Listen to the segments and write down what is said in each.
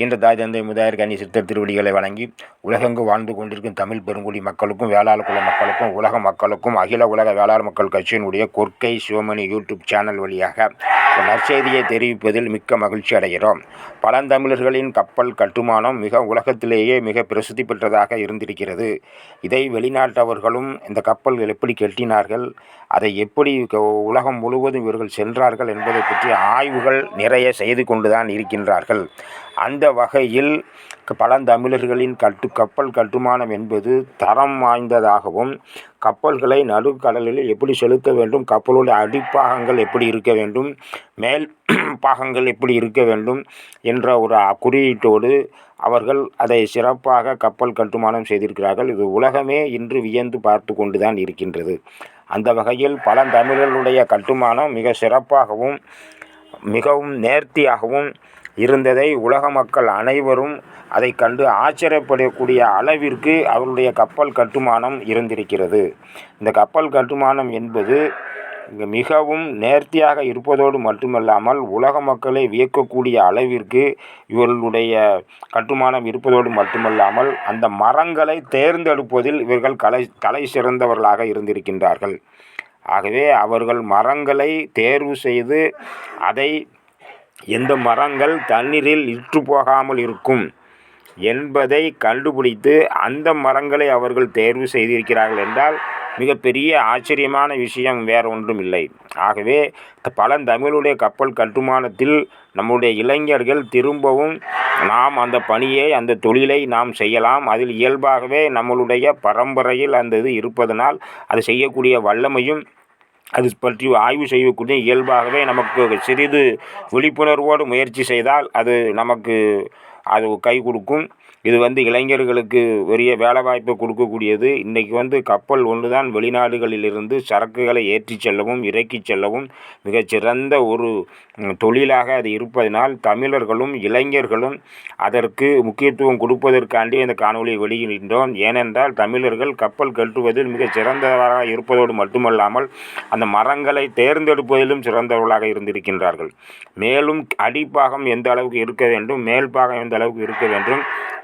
இன்று தாய் தந்தை முதாயர் கன்னி சித்தர் திருவடிகளை வழங்கி உலகெங்கு வாழ்ந்து கொண்டிருக்கும் தமிழ் பெருங்குடி மக்களுக்கும் வேளாளர் குல மக்களுக்கும் உலக மக்களுக்கும் அகில உலக வேளாண் மக்கள் கட்சியினுடைய கொற்கை சிவமணி யூடியூப் சேனல் வழியாக ஒரு நற்செய்தியை தெரிவிப்பதில் மிக்க மகிழ்ச்சி அடைகிறோம். பழந்தமிழர்களின் கப்பல் கட்டுமானம் மிக உலகத்திலேயே மிக பிரசித்தி பெற்றதாக இருந்திருக்கிறது. இதை வெளிநாட்டவர்களும் இந்த கப்பல்கள் எப்படி கட்டினார்கள் அதை எப்படி உலகம் முழுவதும் இவர்கள் சென்றார்கள் என்பதை பற்றி ஆய்வுகள் நிறைய செய்து கொண்டுதான் இருக்கின்றார்கள். அந்த வகையில் பழந்தமிழர்களின் கட்டு கப்பல் கட்டுமானம் என்பது தரம் வாய்ந்ததாகவும் கப்பல்களை நடுக்கடலில் எப்படி செலுத்த வேண்டும் கப்பலுடைய அடிப்பாகங்கள் எப்படி இருக்க வேண்டும் மேல் பாகங்கள் எப்படி இருக்க வேண்டும் என்ற ஒரு குறியீட்டோடு அவர்கள் அதை சிறப்பாக கப்பல் கட்டுமானம் செய்திருக்கிறார்கள். இது உலகமே இன்று வியந்து பார்த்து கொண்டுதான் இருக்கின்றது. அந்த வகையில் பழந்தமிழர்களுடைய கட்டுமானம் மிக சிறப்பாகவும் மிகவும் நேர்த்தியாகவும் இருந்ததை உலக மக்கள் அனைவரும் அதை கண்டு ஆச்சரியப்படக்கூடிய அளவிற்கு அவருடைய கப்பல் கட்டுமானம் இருந்திருக்கிறது. இந்த கப்பல் கட்டுமானம் என்பது மிகவும் நேர்த்தியாக இருப்பதோடு மட்டுமல்லாமல் உலக மக்களை வியக்கக்கூடிய அளவிற்கு இவர்களுடைய கட்டுமானம் இருப்பதோடு மட்டுமல்லாமல் அந்த மரங்களை தேர்ந்தெடுப்பதில் இவர்கள் கலை கலை சிறந்தவர்களாக இருந்திருக்கின்றார்கள். ஆகவே அவர்கள் மரங்களை தேர்வு செய்து அதை எந்த மரங்கள் தண்ணீரில் இற்று போகாமல் இருக்கும் என்பதை கண்டுபிடித்து அந்த மரங்களை அவர்கள் தேர்வு செய்திருக்கிறார்கள் என்றால் மிகப்பெரிய ஆச்சரியமான விஷயம் வேறு ஒன்றும் இல்லை. ஆகவே பழந்தமிழுடைய கப்பல் கட்டுமானத்தில் நம்முடைய இளைஞர்கள் திரும்பவும் நாம் அந்த பணியை அந்த தொழிலை நாம் செய்யலாம். அதில் இயல்பாகவே நம்மளுடைய பரம்பரையில் அந்த இது இருப்பதனால் அது செய்யக்கூடிய வல்லமையும் அது பற்றி ஆய்வு செய்யக்கூடிய இயல்பாகவே நமக்கு சிறிது விழிப்புணர்வோடு முயற்சி செய்தால் அது நமக்கு அது கை கொடுக்கும். இது வந்து இளைஞர்களுக்கு பெரிய வேலைவாய்ப்பு கொடுக்கக்கூடியது. இன்றைக்கி வந்து கப்பல் ஒன்று தான் வெளிநாடுகளிலிருந்து சரக்குகளை ஏற்றிச் செல்லவும் இறக்கிச் செல்லவும் மிகச்சிறந்த ஒரு தொழிலாக அது இருப்பதனால் தமிழர்களும் இளைஞர்களும் அதற்கு முக்கியத்துவம் கொடுப்பதற்காண்டி இந்த காணொலியை வெளியிடுகின்றோம். ஏனென்றால் தமிழர்கள் கப்பல் கட்டுவதில் மிகச் சிறந்தவராக இருப்பதோடு மட்டுமல்லாமல் அந்த மரங்களை தேர்ந்தெடுப்பதிலும் சிறந்தவர்களாக இருந்திருக்கின்றார்கள். மேலும் அடிப்பாகம் எந்த அளவுக்கு இருக்க வேண்டும் மேல் பாகம் எந்த அளவுக்கு இருக்க வேண்டும்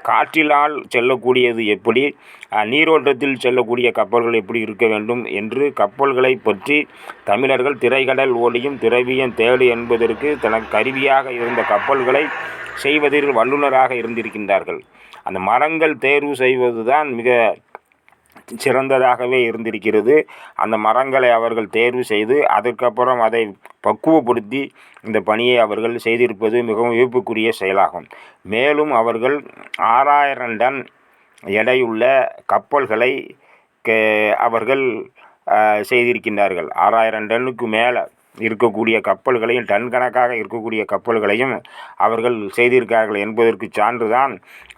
காற்றினால் செல்லக்கூடியது எப்படி? நீரோட்டத்தில் செல்லக்கூடிய கப்பல்கள் எப்படி இருக்க வேண்டும் என்று கப்பல்களை பற்றி தமிழர்கள் திரைக்கடல் ஓடியும் திரவியம் தேடு என்பதற்கு தனக்கு கருவியாக இருந்த கப்பல்களை செய்வதில் வல்லுநராக இருந்திருக்கின்றார்கள். அந்த மரங்கள் தேர்வு செய்வதுதான் மிக சிறந்ததாகவே இருந்திருக்கிறது. அந்த மரங்களை அவர்கள் தேர்வு செய்து அதுக்கப்புறம் அதை பக்குவப்படுத்தி இந்த பணியை அவர்கள் செய்திருப்பது மிகவும் வியப்புக்குரிய செயலாகும். மேலும் அவர்கள் ஆறாயிரம் டன் எடையுள்ள கப்பல்களை அவர்கள் செய்திருக்கின்றார்கள். ஆறாயிரம் டன்னுக்கு மேலே இருக்கக்கூடிய கப்பல்களையும் டன் கணக்காக இருக்கக்கூடிய கப்பல்களையும் அவர்கள் செய்திருக்கிறார்கள் என்பதற்கு சான்றுதான்.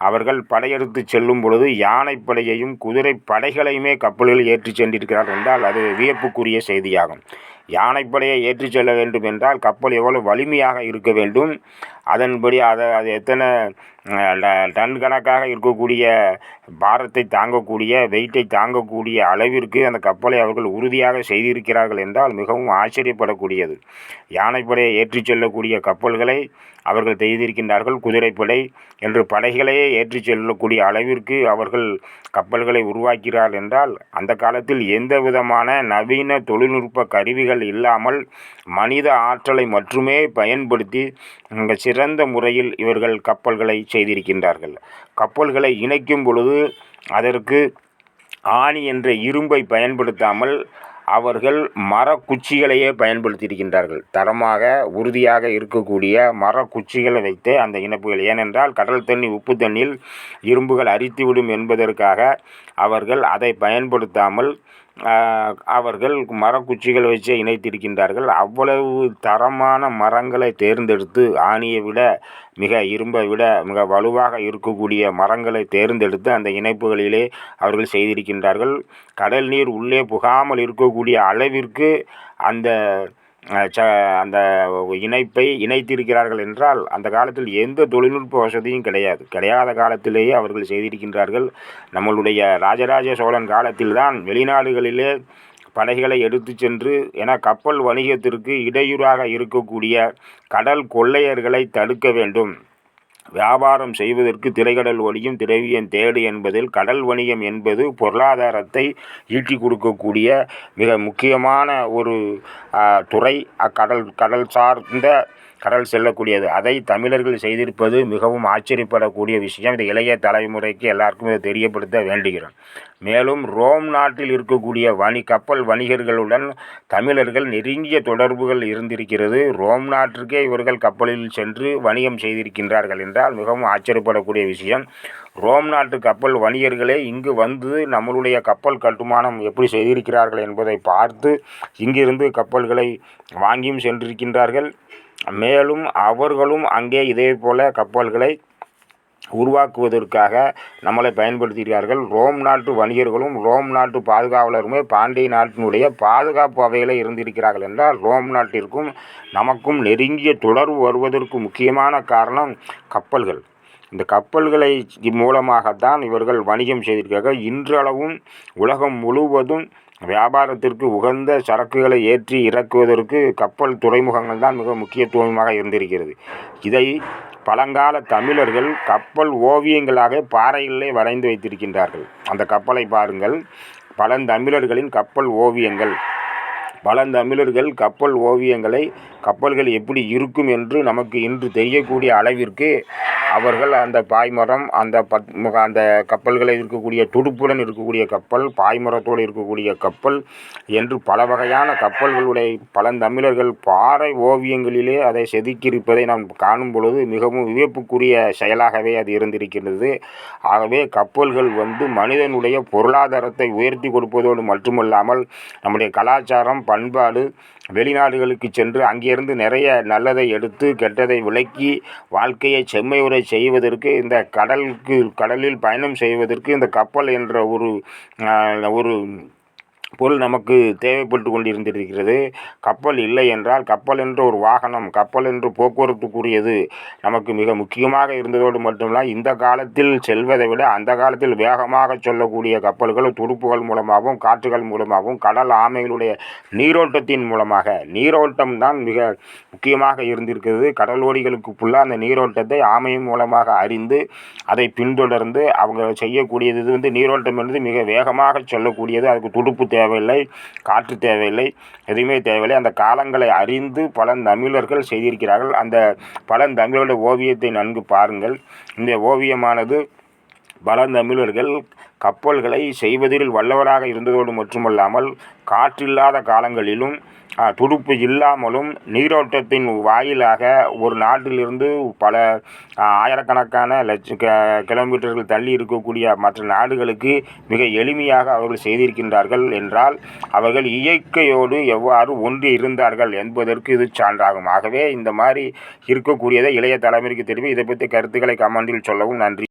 அவர்கள் படையெடுத்து செல்லும் பொழுது யானைப்படையையும் குதிரை படைகளையுமே கப்பல்களில் ஏற்றிச் சென்றிருக்கிறார்கள் என்றால் அது வியப்புக்குரிய செய்தியாகும். யானைப்படையை ஏற்றிச் செல்ல வேண்டும் என்றால் கப்பல் எவ்வளவு வலிமையாக இருக்க வேண்டும்? அதன்படி அதை அது எத்தனை ட- டன் கணக்காக இருக்கக்கூடிய பாரத்தை தாங்கக்கூடிய வெயிட்டை தாங்கக்கூடிய அளவிற்கு அந்த கப்பலை அவர்கள் உறுதியாக செய்திருக்கிறார்கள் என்றால் மிகவும் ஆச்சரியப்படக்கூடியது. யானைப்படையை ஏற்றிச் செல்லக்கூடிய கப்பல்களை அவர்கள் செய்திருக்கின்றார்கள் குதிரைப்படை என்று படைகளையே ஏற்றிச் செல்லக்கூடிய அளவிற்கு அவர்கள் கப்பல்களை உருவாக்கிறார்கள் என்றால் அந்த காலத்தில் எந்த விதமான நவீன தொழில்நுட்ப கருவிகள் இல்லாமல் மனித ஆற்றலை மட்டுமே பயன்படுத்தி மிக சிறந்த முறையில் இவர்கள் கப்பல்களை செய்திருக்கின்றார்கள். கப்பல்களை இணைக்கும் பொழுது அதற்கு ஆணி என்ற இரும்பை பயன்படுத்தாமல் அவர்கள் மரக்குச்சிகளையே பயன்படுத்தியிருக்கின்றார்கள். தரமாக உறுதியாக இருக்கக்கூடிய மரக்குச்சிகளை வைத்து அந்த இணைப்புகள். ஏனென்றால் கடல் தண்ணி உப்பு தண்ணியில் இரும்புகள் அரித்துவிடும் என்பதற்காக அவர்கள் அதை பயன்படுத்தாமல் அவர்கள் மரக்குச்சிகள் வச்சே இணைத்திருக்கின்றார்கள். அவ்வளவு தரமான மரங்களை தேர்ந்தெடுத்து ஆணியை விட மிக இரும்பை விட மிக வலுவாக இருக்கக்கூடிய மரங்களை தேர்ந்தெடுத்து அந்த இணைப்புகளிலே அவர்கள் செய்திருக்கின்றார்கள். கடல் நீர் உள்ளே புகாமல் இருக்கக்கூடிய அளவிற்கு அந்த ச அந்த இணைப்பை இணைத்திருக்கிறார்கள் என்றால் அந்த காலத்தில் எந்த தொழில்நுட்ப வசதியும் கிடையாது. கிடையாத காலத்திலேயே அவர்கள் செய்திருக்கின்றார்கள். நம்மளுடைய ராஜராஜ சோழன் காலத்தில்தான் வெளிநாடுகளிலே படைகளை எடுத்துச் சென்று என கப்பல் வணிகத்திற்கு இடையூறாக இருக்கக்கூடிய கடல் கொள்ளையர்களை தடுக்க வேண்டும். வியாபாரம் செய்வதற்கு திரைக்கடல் வழியும் திரவியம் தேடு என்பதில் கடல் வணிகம் என்பது பொருளாதாரத்தை ஈட்டிக் கொடுக்கக்கூடிய மிக முக்கியமான ஒரு துறை. அக்கடல் கடல் சார்ந்த கடல் செல்லக்கூடியது. அதை தமிழர்கள் செய்திருப்பது மிகவும் ஆச்சரியப்படக்கூடிய விஷயம். இந்த இளைய தலைமுறைக்கு எல்லாருக்கும் இதை தெரியப்படுத்த வேண்டுகிறோம். மேலும் ரோம் நாட்டில் இருக்கக்கூடிய வணி கப்பல் வணிகர்களுடன் தமிழர்கள் நெருங்கிய தொடர்புகள் இருந்திருக்கிறது. ரோம் நாட்டிற்கே இவர்கள் கப்பலில் சென்று வணிகம் செய்திருக்கின்றார்கள் என்றால் மிகவும் ஆச்சரியப்படக்கூடிய விஷயம். ரோம் நாட்டு கப்பல் வணிகர்களே இங்கு வந்து நம்மளுடைய கப்பல் கட்டுமானம் எப்படி செய்திருக்கிறார்கள் என்பதை பார்த்து இங்கிருந்து கப்பல்களை வாங்கியும் சென்றிருக்கின்றார்கள். மேலும் அவர்களும் அங்கே இதே போல கப்பல்களை உருவாக்குவதற்காக நம்மளை பயன்படுத்துகிறார்கள். ரோம் நாட்டு வணிகர்களும் ரோம் நாட்டு பாதுகாவலருமே பாண்டிய நாட்டினுடைய பாதுகாப்பு அவையில் இருந்திருக்கிறார்கள் என்றால் ரோம் நாட்டிற்கும் நமக்கும் நெருங்கிய தொடர்பு வருவதற்கு முக்கியமான காரணம் கப்பல்கள். இந்த கப்பல்களை மூலமாகத்தான் இவர்கள் வணிகம் செய்திருக்கிறார்கள். இன்றளவும் உலகம் முழுவதும் வியாபாரத்திற்கு உகந்த சரக்குகளை ஏற்றி இறக்குவதற்கு கப்பல் துறைமுகங்கள் தான் மிக முக்கியத்துவமாக இருந்திருக்கிறது. இதை பழங்கால தமிழர்கள் கப்பல் ஓவியங்களாக பாறைகளிலே வரைந்து வைத்திருக்கின்றார்கள். அந்த கப்பலை பாருங்கள். பழந்தமிழர்களின் கப்பல் ஓவியங்கள். பழந்தமிழர்கள் கப்பல் ஓவியங்களை கப்பல்கள் எப்படி இருக்கும் என்று நமக்கு இன்று தெரியக்கூடிய அளவிற்கு அவர்கள் அந்த பாய்மரம் அந்த பத் அந்த கப்பல்களில் இருக்கக்கூடிய துடுப்புடன் இருக்கக்கூடிய கப்பல் பாய்மரத்தோடு இருக்கக்கூடிய கப்பல் என்று பல வகையான கப்பல்களுடைய பழந்தமிழர்கள் பாறை ஓவியங்களிலே அதை செதுக்கியிருப்பதை நாம் காணும் பொழுது மிகவும் வியப்புக்குரிய செயலாகவே அது இருந்திருக்கின்றது. ஆகவே கப்பல்கள் வந்து மனிதனுடைய பொருளாதாரத்தை உயர்த்தி கொடுப்பதோடு மட்டுமல்லாமல் நம்முடைய கலாச்சாரம் பண்பாடு வெளிநாடுகளுக்கு சென்று அங்கிருந்து நிறைய நல்லதை எடுத்து கெட்டதை விளக்கி வாழ்க்கையை செம்மையுறை செய்வதற்கு இந்த கடலுக்கு கடலில் பயணம் செய்வதற்கு இந்த கப்பல் என்ற ஒரு ஒரு பொருள் நமக்கு தேவைப்பட்டு கொண்டிருந்திருக்கிறது. கப்பல் இல்லை என்றால் கப்பல் என்ற ஒரு வாகனம் கப்பல் என்று போக்குவரத்துக்குரியது நமக்கு மிக முக்கியமாக இருந்ததோடு மட்டுமல்ல இந்த காலத்தில் செல்வதை விட அந்த காலத்தில் வேகமாக செல்லக்கூடிய கப்பல்கள் துடுப்புகள் மூலமாகவும் காற்றுகள் மூலமாகவும் கடல் ஆமைகளுடைய நீரோட்டத்தின் மூலமாக. நீரோட்டம் தான் மிக முக்கியமாக இருந்திருக்கிறது. கடலோடிகளுக்கு ஃபுல்லாக அந்த நீரோட்டத்தை ஆமையின் மூலமாக அறிந்து அதை பின்தொடர்ந்து அவங்க செய்யக்கூடியது இது வந்து நீரோட்டம் என்பது மிக வேகமாக சொல்லக்கூடியது. அதுக்கு துடுப்பு தேவை. தேவையில்லை காற்று தேவையில்லை எதுவுமே தேவையில்லை. அந்த காலங்களை அறிந்து பழந்தமிழர்கள் செய்திருக்கிறார்கள். அந்த பழந்தமிழோட ஓவியத்தை நன்கு பாருங்கள். இந்த ஓவியமானது பழந்தமிழர்கள் கப்பல்களை செய்வதில் வல்லவராக இருந்ததோடு மட்டுமல்லாமல் காற்றில்லாத காலங்களிலும் துடுப்பு இல்லாமலும் நீரோட்டத்தின் வாயிலாக ஒரு நாட்டிலிருந்து பல ஆயிரக்கணக்கான லட்ச கிலோமீட்டர்கள் தள்ளி இருக்கக்கூடிய மற்ற நாடுகளுக்கு மிக எளிமையாக அவர்கள் செய்திருக்கின்றார்கள் என்றால் அவர்கள் இயற்கையோடு எவ்வாறு ஒன்றி இருந்தார்கள் என்பதற்கு இது சான்றாகும். ஆகவே இந்த மாதிரி இருக்கக்கூடியதை இளைய தலைமுறைக்கு தெரிவி இதை பற்றி கருத்துக்களை கமெண்டில் சொல்லவும் நன்றி.